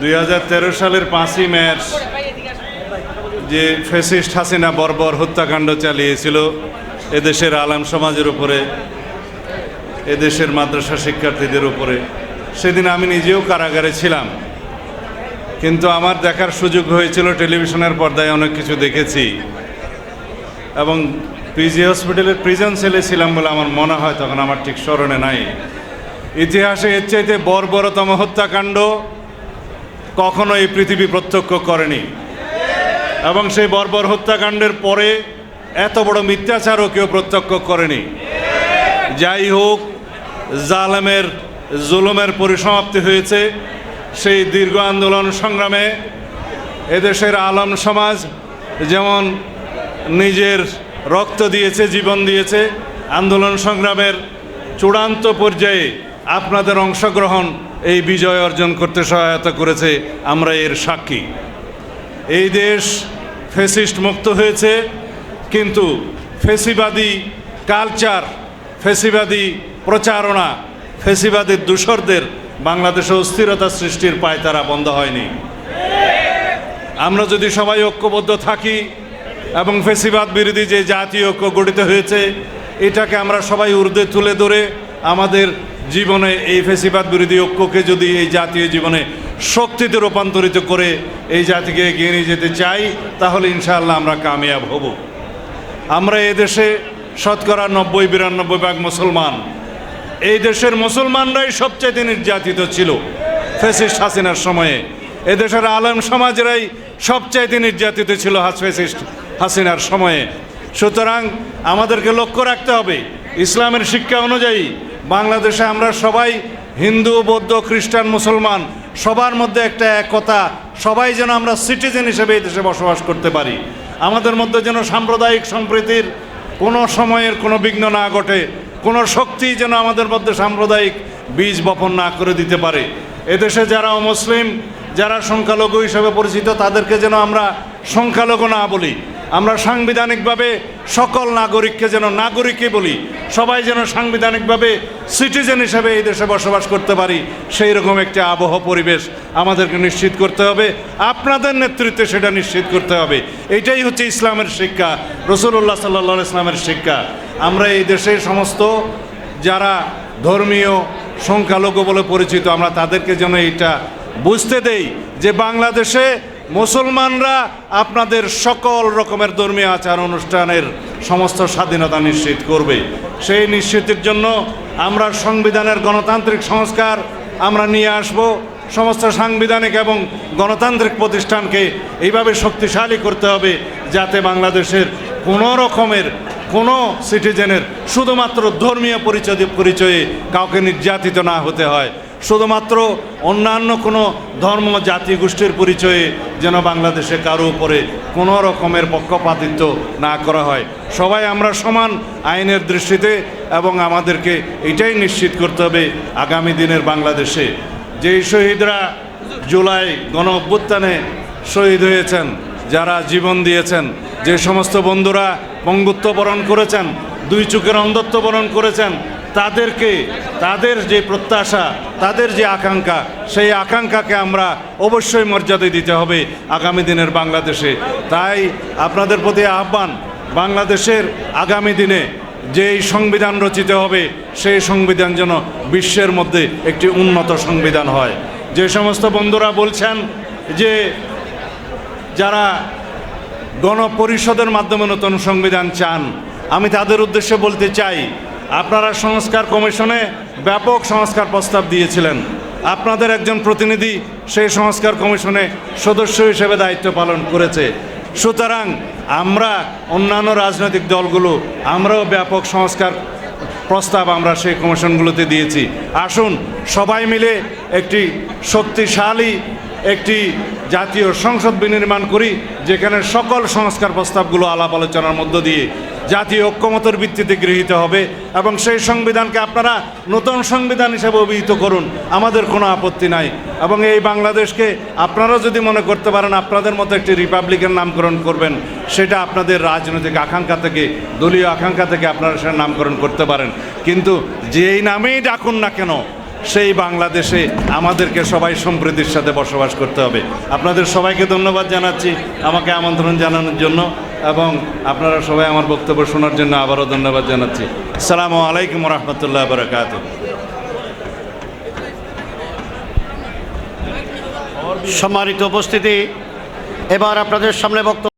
দুই হাজার তেরো সালের পাঁচই মার্চ যে ফেসিস্ট হাসিনা বর্বর হত্যাকাণ্ড চালিয়েছিল, এদেশের আলাম সমাজের উপরে, এদেশের মাদ্রাসা শিক্ষার্থীদের উপরে। সেদিন আমি নিজেও কারাগারে ছিলাম, কিন্তু আমার দেখার সুযোগ হয়েছিল টেলিভিশনের পর্দায় অনেক কিছু দেখেছি। এবং পিজি হসপিটালের প্রিজন সেলে ছিলাম বলে আমার মনে হয়, তখন আমার ঠিক স্মরণে নাই। ইতিহাসে এর চাইতে বর্বরতম হত্যাকাণ্ড কখনো এই পৃথিবী প্রত্যক্ষ করেনি। এবং সেই বর্বর হত্যাকাণ্ডের পরে এত বড় মিথ্যাচারও কেউ প্রত্যক্ষ করেনি। যাই হোক, জালেমের জুলুমের পরিসমাপ্তি হয়েছে। সেই দীর্ঘ আন্দোলন সংগ্রামে এদেশের আলম সমাজ যেমন নিজের রক্ত দিয়েছে, জীবন দিয়েছে, আন্দোলন সংগ্রামের চূড়ান্ত পর্যায়ে আপনাদের অংশগ্রহণ এই বিজয় অর্জন করতে সহায়তা করেছে আমরা এর সাক্ষী। এই দেশ ফেসিস্ট মুক্ত হয়েছে, কিন্তু ফেসিবাদী কালচার ফেসিবাদী প্রচারণা ফেসিবাদী দূষরদের বাংলাদেশে অস্থিরতা সৃষ্টির পায়তারা বন্ধ হয়নি। আমরা যদি সবাই ঐক্যবদ্ধ থাকি এবং ফেসিবাদ বিরোধী যে জাতীয় ঐক্য গঠিত হয়েছে, এটাকে আমরা সবাই ঊর্ধ্বে তুলে ধরে আমাদের জীবনে এই ফেসিবাদ বিরোধী ঐক্যকে যদি এই জাতীয় জীবনে শক্তিতে রূপান্তরিত করে এই জাতিকে এগিয়ে নিয়ে যেতে চাই, তাহলে ইনশাআল্লাহ আমরা কামিয়াব হব। আমরা এদেশে শতকরা নব্বই, বিরানব্বই ভাগ মুসলমান। এই দেশের মুসলমানরাই সবচেয়ে নির্যাতিত ছিল ফেসিস্ট হাসিনার সময়ে। এদেশের আলেম সমাজেরাই সবচাইতে নির্যাতিত ছিল ফেসিস্ট হাসিনার সময়ে। সুতরাং আমাদেরকে লক্ষ্য রাখতে হবে, ইসলামের শিক্ষা অনুযায়ী বাংলাদেশে আমরা সবাই হিন্দু, বৌদ্ধ, খ্রিস্টান, মুসলমান, সবার মধ্যে একটা একতা, সবাই যেন আমরা সিটিজেন হিসেবে এই দেশে বসবাস করতে পারি। আমাদের মধ্যে যেন সাম্প্রদায়িক সম্প্রীতির কোনো সময়ের কোনো বিঘ্ন না ঘটে, কোনো শক্তি যেন আমাদের মধ্যে সাম্প্রদায়িক বীজ বপন না করে দিতে পারে। এদেশে যারা অমুসলিম, যারা সংখ্যালঘু হিসেবে পরিচিত, তাদেরকে যেন আমরা সংখ্যালঘু না বলি। আমরা সাংবিধানিকভাবে সকল নাগরিককে যেন নাগরিকই বলি, সবাই যেন সাংবিধানিকভাবে সিটিজেন হিসেবে এই দেশে বসবাস করতে পারি, সেই রকম একটি আবহ পরিবেশ আমাদেরকে নিশ্চিত করতে হবে, আপনাদের নেতৃত্বে সেটা নিশ্চিত করতে হবে। এটাই হচ্ছে ইসলামের শিক্ষা রসুল্লাহ সাল্লা ইসলামের শিক্ষা। আমরা এই দেশের সমস্ত যারা ধর্মীয় সংখ্যালঘু বলে পরিচিত, আমরা তাদেরকে যেন এটা বুঝতে দেই যে বাংলাদেশে মুসলমানরা আপনাদের সকল রকমের ধর্মীয় আচার অনুষ্ঠানের সমস্ত স্বাধীনতা নিশ্চিত করবে। সেই নিশ্চিতের জন্য আমরা সংবিধানের গণতান্ত্রিক সংস্কার আমরা নিয়ে আসব। সমস্ত সাংবিধানিক এবং গণতান্ত্রিক প্রতিষ্ঠানকে এইভাবে শক্তিশালী করতে হবে যাতে বাংলাদেশের কোনো রকমের কোনো সিটিজেনের শুধুমাত্র ধর্মীয় পরিচয় পরিচয়ে কাউকে নির্যাতিত না হতে হয়। শুধুমাত্র অন্যান্য কোনো ধর্ম জাতি গোষ্ঠীর পরিচয়ে যেন বাংলাদেশে কারও উপরে কোনো রকমের পক্ষপাতিত্ব না করা হয়। সবাই আমরা সমান আইনের দৃষ্টিতে এবং আমাদেরকে এটাই নিশ্চিত করতে হবে আগামী দিনের বাংলাদেশে। যেই শহীদরা জুলাই গণ অভ্যুত্থানে শহীদ হয়েছেন, যারা জীবন দিয়েছেন, যে সমস্ত বন্ধুরা পঙ্গুত্ব বরণ করেছেন, দুই চোখের অন্ধত্ব বরণ করেছেন তাদেরকে, তাদের যে প্রত্যাশা, তাদের যে আকাঙ্ক্ষা, সেই আকাঙ্ক্ষাকে আমরা অবশ্যই মর্যাদা দিতে হবে আগামী দিনের বাংলাদেশে। তাই আপনাদের প্রতি আহ্বান, বাংলাদেশের আগামী দিনে যেই সংবিধান রচিত হবে, সেই সংবিধান যেন বিশ্বের মধ্যে একটি উন্নত সংবিধান হয়। যে সমস্ত বন্ধুরা বলছেন যে, যারা গণপরিষদের মাধ্যমে নতুন সংবিধান চান, আমি তাদের উদ্দেশ্যে বলতে চাই আপনারা সংস্কার কমিশনে ব্যাপক সংস্কার প্রস্তাব দিয়েছিলেন। আপনাদের একজন প্রতিনিধি সেই সংস্কার কমিশনে সদস্য হিসেবে দায়িত্ব পালন করেছে। সুতরাং আমরা অন্যান্য রাজনৈতিক দলগুলো, আমরাও ব্যাপক সংস্কার প্রস্তাব আমরা সেই কমিশনগুলোতে দিয়েছি। আসুন সবাই মিলে একটি শক্তিশালী একটি জাতীয় সংসদ বিনির্মাণ করি, যেখানে সকল সংস্কার প্রস্তাবগুলো আলাপ আলোচনার মধ্য দিয়ে জাতীয় ঐক্যমতের ভিত্তিতে গৃহীত হবে এবং সেই সংবিধানকে আপনারা নতুন সংবিধান হিসেবে অভিহিত করুন, আমাদের কোনো আপত্তি নাই। এবং এই বাংলাদেশকে আপনারা যদি মনে করতে পারেন আপনাদের মতো একটি রিপাবলিকের নামকরণ করবেন, সেটা আপনাদের রাজনৈতিক আকাঙ্ক্ষা থেকে, দলীয় আকাঙ্ক্ষা থেকে আপনারা সেটা নামকরণ করতে পারেন। কিন্তু যেই নামেই ডাকুন না কেন সেই বাংলাদেশে আমাদেরকে সবাই সম্প্রীতির সাথে বসবাস করতে হবে। আপনাদের সবাইকে ধন্যবাদ জানাচ্ছি আমাকে আমন্ত্রণ জানানোর জন্য এবং আপনারা সবাই আমার বক্তব্য শোনার জন্য আবারও ধন্যবাদ জানাচ্ছি। সালামু আলাইকুম রহমতুল্লাহ বরকাত সম্মানিত উপস্থিতি, এবার আপনাদের সামনে বক্তব্য